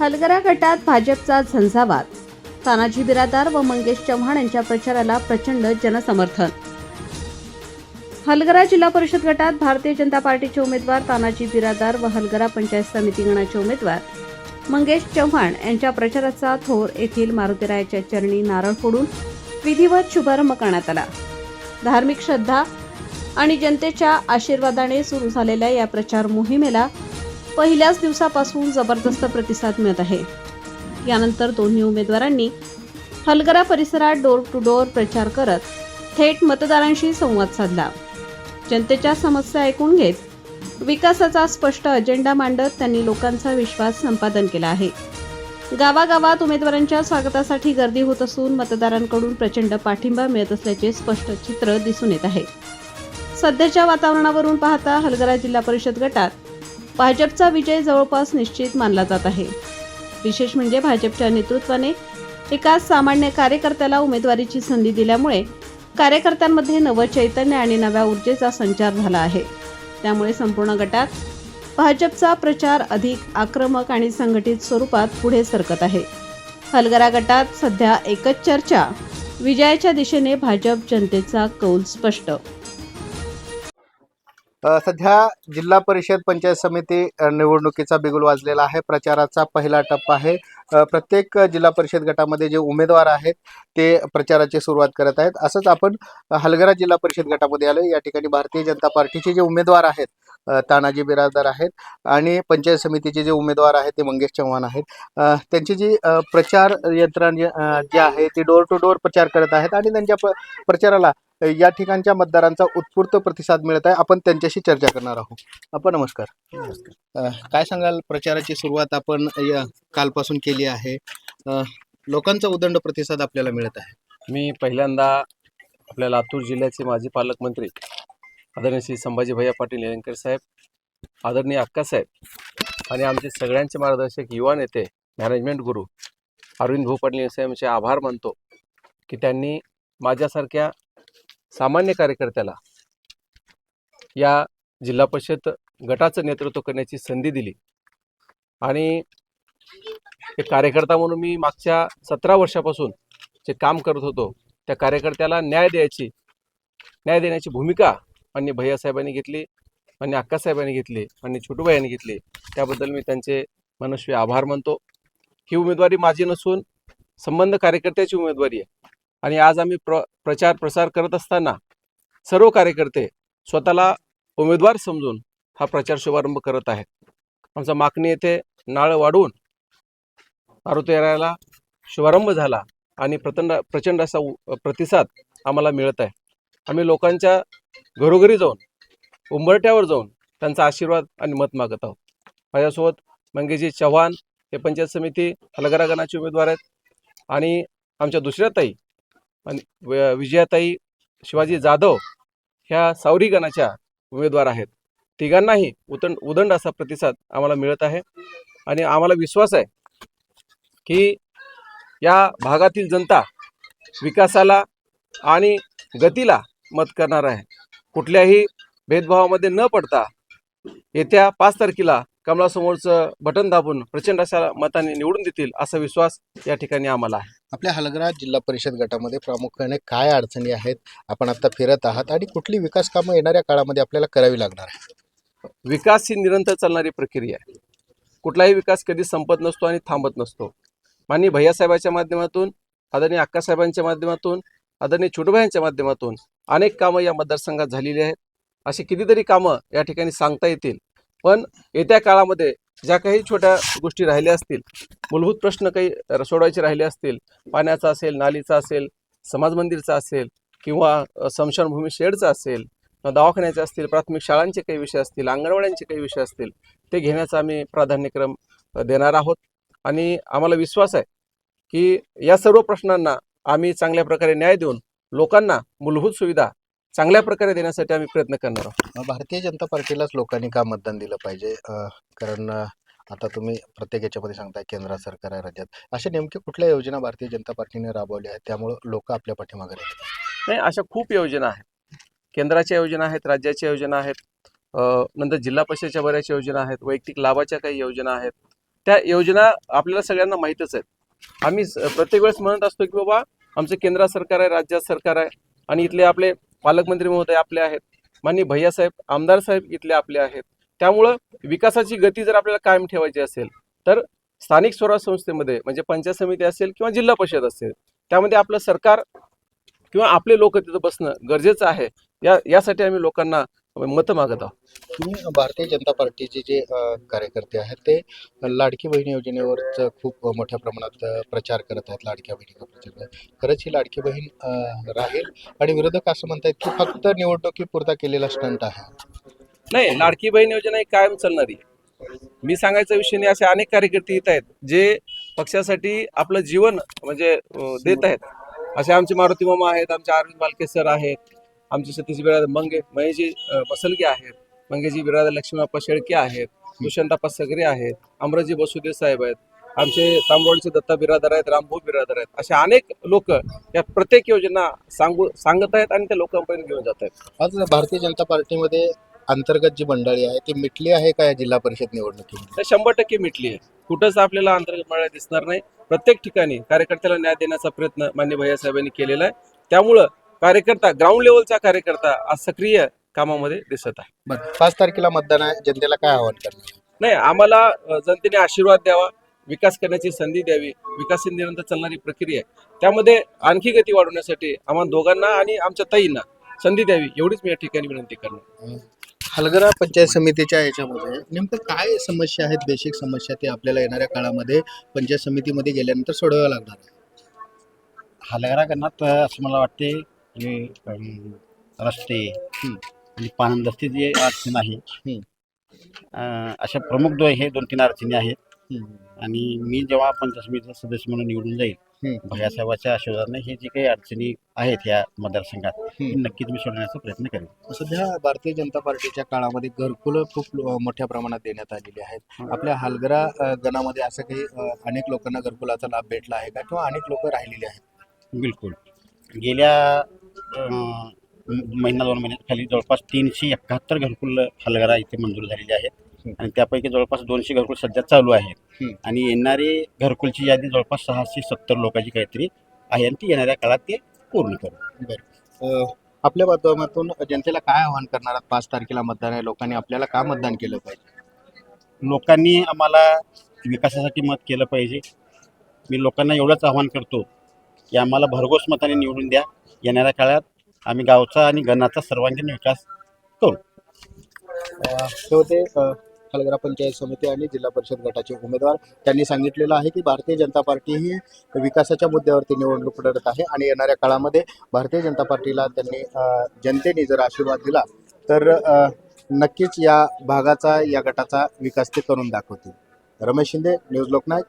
हलगरा गटात भाजपचा झंझावात. तानाजी बिरादार व मंगेश चव्हाण यांच्या प्रचाराला प्रचंड जनसमर्थन. हलगरा जिल्हा परिषद गटात भारतीय जनता पार्टीचे उमेदवार तानाजी बिरादार व हलगरा पंचायत समिती गणाचे उमेदवार. मंगेश चव्हाण यांच्या प्रचाराचा थोर येथील मारुतीरायाच्या चरणी नारळ फोडून विधिवत शुभारंभ करण्यात आला. धार्मिक श्रद्धा आणि जनतेच्या आशीर्वादाने सुरू झालेल्या या प्रचार मोहिमेला पहिल्याच दिवसापासून जबरदस्त प्रतिसाद मिळत आहे. यानंतर दोन्ही उमेदवारांनी हलगरा परिसरात डोर टू डोर प्रचार करत थेट मतदारांशी संवाद साधला. जनतेच्या समस्या ऐकून घेत विकासाचा स्पष्ट अजेंडा मांडत त्यांनी लोकांचा विश्वास संपादन केला आहे. गावागावात उमेदवारांच्या स्वागतासाठी गर्दी होत असून मतदारांकडून प्रचंड पाठिंबा मिळत असल्याचे स्पष्ट चित्र दिसून येत आहे. सध्याच्या वातावरणावरून पाहता हलगरा जिल्हा परिषद गटात भाजपचा विजय जवळपास निश्चित मानला जात आहे. विशेष म्हणजे भाजपच्या नेतृत्वाने एका सामान्य कार्यकर्त्याला उमेदवारीची संधी दिल्यामुळे कार्यकर्त्यांमध्ये नवं चैतन्य आणि नव्या ऊर्जेचा संचार झाला आहे. त्यामुळे संपूर्ण गटात भाजपचा प्रचार अधिक आक्रमक आणि संघटित स्वरूपात पुढे सरकत आहे. हलगरा गटात सध्या एकच चर्चा. विजयाच्या दिशेने भाजप जनतेचा कौल स्पष्ट. सध्या जिल्हा परिषद पंचायत समिती निवडणुकीचा बिगुल वाजलेला आहे. प्रचाराचा पहिला टप्पा आहे. प्रत्येक जिल्हा परिषद गटामध्ये जे उमेदवार आहेत ते प्रचाराची सुरुवात करत आहेत. असंच आपण हलगरा जिल्हा परिषद गटामध्ये आलो या ठिकाणी भारतीय जनता पार्टीचे जे उमेदवार आहेत तानाजी बिराजदार आहेत आणि पंचायत समितीचे जे उमेदवार आहेत ते मंगेश चव्हाण आहेत. त्यांची जी प्रचार यंत्रणा जे- जे आहे ती डोर टू डोर प्रचार करत आहेत आणि त्यांच्या प्र- प्रचाराला या ठिकाणच्या मतदारांचा उत्स्फूर्त प्रतिसाद मिळत आहे. आपण त्यांच्याशी चर्चा करणार आहोत. आपण नमस्कार. काय सांगाल? प्रचाराची सुरुवात आपण या कालपासून केली आहे. लोकांचा उदंड प्रतिसाद आपल्याला मिळत आहे. मी पहिल्यांदा आपल्या लातूर जिल्ह्याचे माजी पालकमंत्री आदरणीय श्री संभाजी भैया पाटील निलंगेकर साहेब आदरणीय अक्कासाहेब आणि आमचे सगळ्यांचे मार्गदर्शक युवा नेते मॅनेजमेंट गुरु अरविंद भाऊ पाटील साहेबांचे आभार मानतो की त्यांनी माझ्यासारख्या सामान्य कार्यकर्त्याला या जिल्हा परिषद गटाचं नेतृत्व करण्याची संधी दिली. आणि एक कार्यकर्ता म्हणून मी मागच्या सतरा वर्षापासून जे काम करत होतो त्या कार्यकर्त्याला न्याय द्यायची न्याय देण्याची भूमिका आणि भैयासाहेबांनी घेतली आणि अक्कासाहेबांनी घेतली आणि छोटूबाईंनी घेतली. त्याबद्दल मी त्यांचे मनस्वी आभार मानतो. ही उमेदवारी माझी नसून संबंध कार्यकर्त्याची उमेदवारी आहे. आणि आज आम्ही प्र प्रचार प्रसार करत असताना सर्व कार्यकर्ते स्वतःला उमेदवार समजून हा प्रचार शुभारंभ करत आहेत. आमचा मागणी येथे नाळ वाढवून मारुतीरायाला शुभारंभ झाला आणि प्रचंड प्रचंड असा उ- प्रतिसाद आम्हाला मिळत आहे. आम्ही लोकांच्या घरोघरी जाऊन उंबरट्यावर जाऊन त्यांचा आशीर्वाद आणि मत मागत आहोत. माझ्यासोबत मंगेशजी चव्हाण हे पंचायत समिती हलगरा गणाचे उमेदवार आहेत आणि आमच्या दुसऱ्या ताई आणि विजयाताई शिवाजी जाधव ह्या सावरी गणाच्या उमेदवार आहेत. तिघांनाही उदंड उदंड असा प्रतिसाद आम्हाला मिळत आहे. आणि आम्हाला विश्वास आहे की या भागातील जनता विकासाला आणि गतीला मत करणार आहे. कुठल्याही भेदभावामध्ये न पडता येत्या पाच तारखेला कमळासमोरचं बटन दाबून प्रचंड अशा मताने निवडून देतील असा विश्वास या ठिकाणी आम्हाला आहे. आपल्या हलगरा जिल्हा परिषद गटामध्ये प्रामुख्याने काय अडचणी आहेत आपण आता फिरत आहात आणि कुठली विकास कामं येणाऱ्या काळामध्ये आपल्याला करावी लागणार आहे विकास ही निरंतर चालणारी प्रक्रिया आहे. कुठलाही विकास कधी संपत नसतो आणि थांबत नसतो. माननीय भैयासाहेबांच्या माध्यमातून आदरणीय अक्कासाहेबांच्या माध्यमातून आदरणीय छोटूभाईंच्या माध्यमातून अनेक कामं या मतदारसंघात झालेली आहेत. अशी कितीतरी कामं या ठिकाणी सांगता येतील. पण येत्या काळामध्ये ज्या काही छोट्या गोष्टी राहिल्या असतील मूलभूत प्रश्न काही सोडवायचे राहिले असतील पाण्याचा असेल नालीचा असेल समाज मंदिरचा असेल किंवा समशानभूमी स्मशानभूमी शेडचा असेल दवाखान्याचे असतील प्राथमिक शाळांचे काही विषय असतील अंगणवाड्यांचे काही विषय असतील ते घेण्याचा आम्ही प्राधान्यक्रम देणार आहोत. आणि आम्हाला विश्वास आहे की या सर्व प्रश्नांना आम्ही चांगल्या प्रकारे न्याय देऊन लोकांना मूलभूत सुविधा चांगल्या प्रकारे देण्यासाठी आम्ही प्रयत्न करणार आहोत. भारतीय जनता पार्टीलाच लोकांनी का मतदान दिलं पाहिजे? अ, कारण अ, आता तुम्ही प्रत्येक याच्यामध्ये सांगताय केंद्र सरकार आहे राज्यात. अशा नेमके कुठल्या योजना भारतीय जनता पार्टीने राबवल्या आहेत? त्यामुळं लोक आपल्या पाठीमागे नाही अशा खूप योजना आहेत. केंद्राच्या योजना आहेत राज्याच्या योजना आहेत अ, नंतर जिल्हा परिषदेच्या बऱ्याच योजना आहेत वैयक्तिक लाभाच्या काही योजना आहेत. त्या योजना आपल्याला सगळ्यांना माहीतच आहेत. आम्ही स- प्रत्येक वेळेस म्हणत असतो की बाबा आमचं केंद्र सरकार आहे राज्यात सरकार आहे आणि इथले आपले पालकमंत्री महोदय आपले आहेत. माननीय भैयासाहेब आमदार साहेब इथले आपले आहेत. त्यामुळं विकासाची गती जर आपल्याला कायम ठेवायची असेल तर स्थानिक स्वराज संस्थेमध्ये म्हणजे पंचायत समिती असेल किंवा जिल्हा परिषद असेल त्यामध्ये आपलं सरकार किंवा आपले लोक तिथं बसणं गरजेचं आहे. या यासाठी आम्ही लोकांना मतं मागत आहोत. तुम्ही भारतीय जनता पार्टीचे जे कार्यकर्ते आहेत ते लाडकी बहीण योजनेवरच खूप मोठ्या प्रमाणात प्रचार करत आहेत लाडक्या बहिणीचा प्रचार खरंच ही लाडकी बहीण राहील आणि विरोधक असं म्हणतात की फक्त निवडणुकीपुरता केलेला स्टंट आहे. नाही लाडकी बहीण योजना ही कायम चालणारी. मी सांगायचा विषय नाही असे अनेक कार्यकर्ते येत आहेत जे पक्षासाठी आपलं जीवन म्हणजे देत आहेत. असे आमचे मारुती मामा आहेत आमचे अरविंद बालके सर आहेत आमचे सतीश बिरादर मंगे महेशजी मसलगे आहेत. मंगेजी बिरादर लक्ष्मीप्पा शेळके आहेत दुष्यंताप्पा सगरे आहेत अमरजी बसुदेव साहेब आहेत आमचे तांबोळचे दत्ता बिरादर आहेत रामभाऊ बिरादर आहेत असे अनेक लोक या प्रत्येक योजना सांगू सांगत आहेत आणि त्या लोकांपर्यंत घेऊन जात आहेत. आज भारतीय जनता पार्टीमध्ये अंतर्गत जी मंडळी आहे ती मिटली आहे का या जिल्हा परिषद निवडणुकीमध्ये? तर शंभर टक्के मिटली आहे. कुठंच आपल्याला अंतर्गत मळ्या दिसणार नाही. प्रत्येक ठिकाणी कार्यकर्त्याला न्याय देण्याचा प्रयत्न मान्य भैया साहेबांनी केलेला आहे. त्यामुळं कार्यकर्ता ग्राउंड लेवलचा कार्यकर्ता आज सक्रिय कामामध्ये दिसत आहे. बरं पाच तारखेला मतदान आहे. जनतेला काय आवाहन करणार? नाही आम्हाला अ, जनतेने आशीर्वाद द्यावा विकास करण्याची संधी द्यावी विकास ही निरंतर चालणारी प्रक्रिया आहे. त्यामध्ये आणखी गती वाढवण्यासाठी आम्हाला दोघांना आणि आमच्या ताईंना संधी द्यावी एवढीच मी या ठिकाणी विनंती करणार. हलगरा पंचायत समितीच्या याच्यामध्ये नेमकं काय समस्या आहेत बेसिक समस्या ते आपल्याला येणाऱ्या काळामध्ये पंचायत समितीमध्ये गेल्यानंतर सोडवाव्या लागणार आहे? हलगरा गणात असं मला वाटते अम, रस्ते. हं. आणि पाणंदस्ती जी अडचण आहे हं. अं, अशा प्रमुख दो हे दोन तीन अडचणी आहेत. आणि मी जेव्हा पंचायत समितीचा सदस्य म्हणून निवडून जाईल हं. भैयासाहेबाच्या आशीर्वादाने हे जे काही अडचणी आहेत या मतदारसंघात नक्कीच मी सोडवण्याचा प्रयत्न करेन. सध्या भारतीय जनता पार्टीच्या काळामध्ये घरकुलं खूप लो- मोठ्या प्रमाणात देण्यात आलेली आहेत. आपल्या हलगरा अ, गणामध्ये असं काही अ, अनेक लोकांना घरकुलाचा लाभ भेटला आहे का? किंवा अनेक लोक राहिलेले आहेत? बिलकुल. गेल्या अं, महिना दोन महिन्यात खाली जवळपास तीनशे एकाहत्तर घरकुल हलगरा इथे मंजूर झालेले आहेत. आणि त्यापैकी जवळपास दोनशे घरकुल सध्या चालू आहेत. आणि येणारे घरकुलची यादी जवळपास सहाशे सत्तर लोकांची काहीतरी आहे आणि ती येणाऱ्या काळात ते पूर्ण करू अ, आपल्या माध्यमातून जनतेला काय आवाहन करणार? पाच तारखेला मतदान आहे. लोकांनी आपल्याला का मतदान केलं पाहिजे? लोकांनी आम्हाला विकासासाठी मत केलं पाहिजे. मी लोकांना एवढंच आवाहन करतो की आम्हाला भरघोस मताने निवडून द्या. येणाऱ्या काळात आम्ही गावचा आणि गणाचा सर्वांगीण विकास अ, हे होते अ, हलगरा पंचायत समिती आणि जिल्हा परिषद गटाचे उमेदवार त्यांनी सांगितलेलं आहे की भारतीय जनता पार्टी ही विकासाच्या मुद्द्यावरती निवडणूक लढत आहे आणि येणाऱ्या काळामध्ये भारतीय जनता पार्टीला त्यांनी अ, जनतेने जर आशीर्वाद दिला तर अ, नक्कीच या भागाचा या गटाचा विकास ते करून दाखवतील. रमेश शिंदे न्यूज लोकनायक.